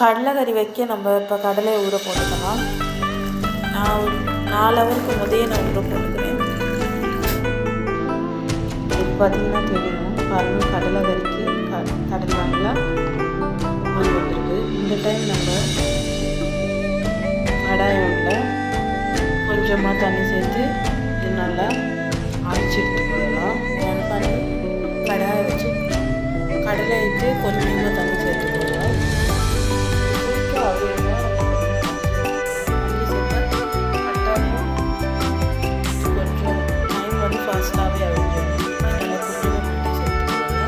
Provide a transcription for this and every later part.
கடலைக்கறி வைக்க நம்ம இப்போ கடலையை ஊற போட்டுக்கலாம். நான் நாலு ஹவருக்கு முதைய நான் ஊற போட்டுக்கிறேன். இப்போ பார்த்தீங்கன்னா தெரியும். பாருங்க கடலை கறிக்கு க கடலை நல்லா வந்துருக்கு இந்த டைம் நம்ம கடாயில் கொஞ்சமாக தண்ணி சேர்த்து இது நல்லா அரைச்சி எடுத்துக்கொள்ளலாம். ஆன் கடாயை வச்சு கடலை வச்சு கொஞ்சமாக ஃபாஸ்ட்டாகவே அழிஞ்சிடும் அதனால் கொஞ்சமாக தண்ணி சேர்த்துக்கோங்க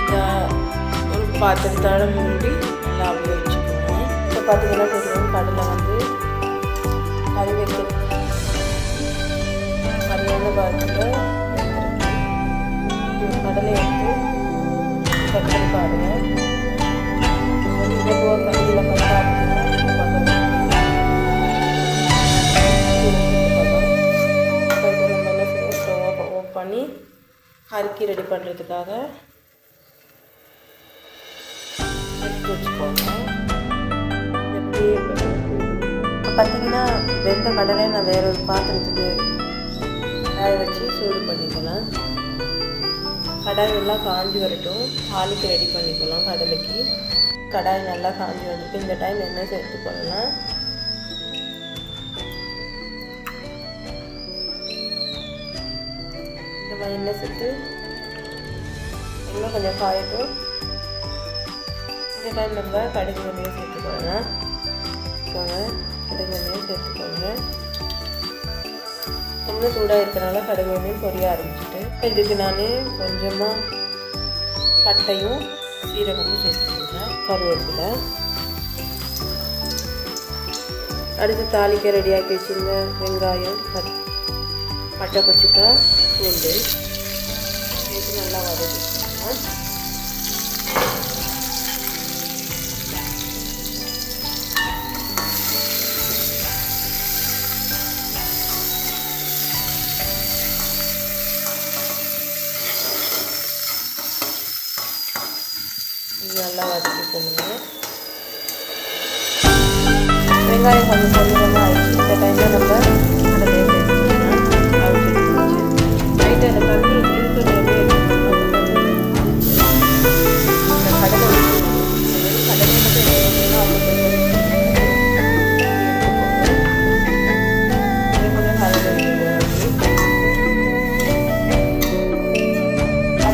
இதை ஒரு பாத்திரத்தால் மூடி நல்லா அப்படியே வச்சுக்கோங்க இப்போ பார்த்தீங்கன்னா கடலை வந்து கறி கறியான பார்த்துட்டு கடலை எடுத்து கட் பாருங்கள் அறுக்கி ரெடி பண்ணுறதுக்காக எடுத்து வச்சுக்கோங்க. எப்படி பார்த்தீங்கன்னா வெந்த கடலை நான் வேற ஒரு பாத்திரத்துக்கு காய வச்சு சூடு பண்ணிக்கலாம். கடாய் நல்லா காஞ்சி வரட்டும். தாளிக்கு ரெடி பண்ணிக்கலாம். கடலைக்கு. கடாய் நல்லா காஞ்சி வந்துட்டு இந்த டைம் என்ன சேர்த்து பண்ணலாம் இந்த மாதிரி எண்ணெய் சேர்த்து இன்னும் கொஞ்சம் காயட்டும். இந்த டைம் நம்ம கடுகு எண்ணெயை சேர்த்துக்கோங்க. வச்சுக்கோங்க கடுகு எண்ணெயை சேர்த்துக்கோங்க. இன்னும் சூடாக இருக்கிறனால கடுகு எண்ணெயும் பொரிய ஆரம்பிச்சிட்டு இதுக்கு நான் கொஞ்சமாக பட்டையும் சீரகமும் சேர்த்துக்கோங்க கருவேப்பிலை. அடுத்து தாளிக்க ரெடியாக்கி வச்சுருந்த வெங்காயம் பட் பட்டை கொச்சிக்காய் பூண்டு. இது நல்லா வதக்கிக்கோங்க இது நல்லா வதக்கிக்கோங்க. வெங்காயம் கொஞ்சம் கொஞ்சமாக ஆயிடுச்சு. இந்த டைமில் நம்ம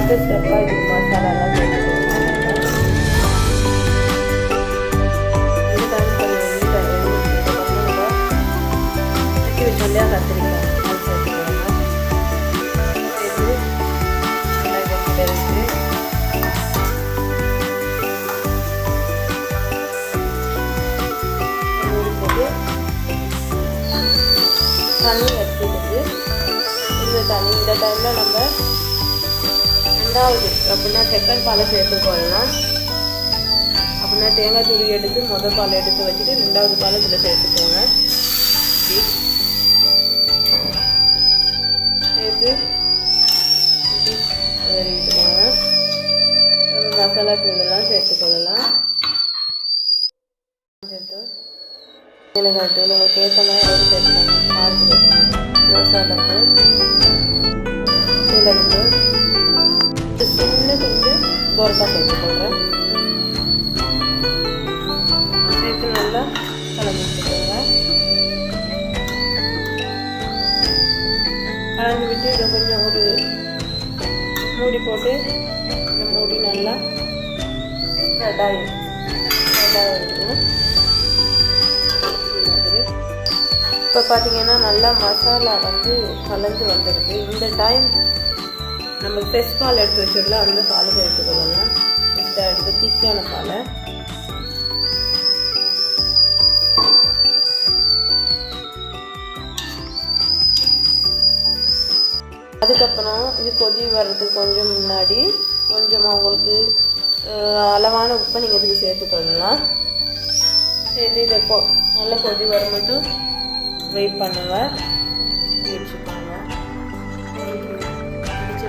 சேர்த்து நல்லா இதை பெருசு மூடி தண்ணி எடுத்துக்கிட்டு இந்த தண்ணி இந்த டைமில் நம்ம ரெண்டாவது அப்படின்னா செக்கன் பாலை சேர்த்துக்கொள்ளலாம் அப்படின்னா தேங்காய் துளி எடுத்து முதல் பால் எடுத்து வச்சுட்டு ரெண்டாவது பால் இதில் சேர்த்துக்கோங்க. சேர்த்து இப்படி நம்ம மசாலா தூளெல்லாம் சேர்த்துக்கொள்ளலாம். சேர்த்து மிளகாய் தூள் உங்களுக்கு ஏற்ற மாதிரி அளவு சேர்த்துக்கோங்க. காரத்துக்கு மசாலா தூள் மிளகு தூள். கோரக்காய் சேர்த்துக்கொள்கிறேன் சேர்த்து நல்லா கலந்து வச்சுக்கோங்க கலந்து விட்டு இதை கொஞ்சம் ஒரு மூடி போட்டு இந்த மூடி நல்லா ஸ்ப்ரெட் இப்போ பார்த்தீங்கன்னா நல்லா மசாலா வந்து கலந்து வந்துடுது இந்த டைம் நம்ம ஃப்ரெஷ் பால் எடுத்து வச்சுருந்தா அந்த பாலை எடுத்துக்கொள்ளலாம் இந்த எடுத்து திக்கான பாலை. அதுக்கப்புறம் இது கொதி வர்றதுக்கு கொஞ்சம் முன்னாடி கொஞ்சமாக உங்களுக்கு அளவான உப்பை நீங்கள் இதுக்கு சேர்த்துக்கொள்ளலாம் சேர்த்து இதை கொ நல்லா கொதி வர மட்டும் வெயிட் பண்ணுவேன்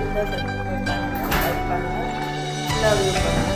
இருந்தால் சப்ஸ்கிரைப் பண்ணுங்கள் லைக் பண்ணுங்கள் ஃபுல்லாக வியூ பண்ணுங்கள்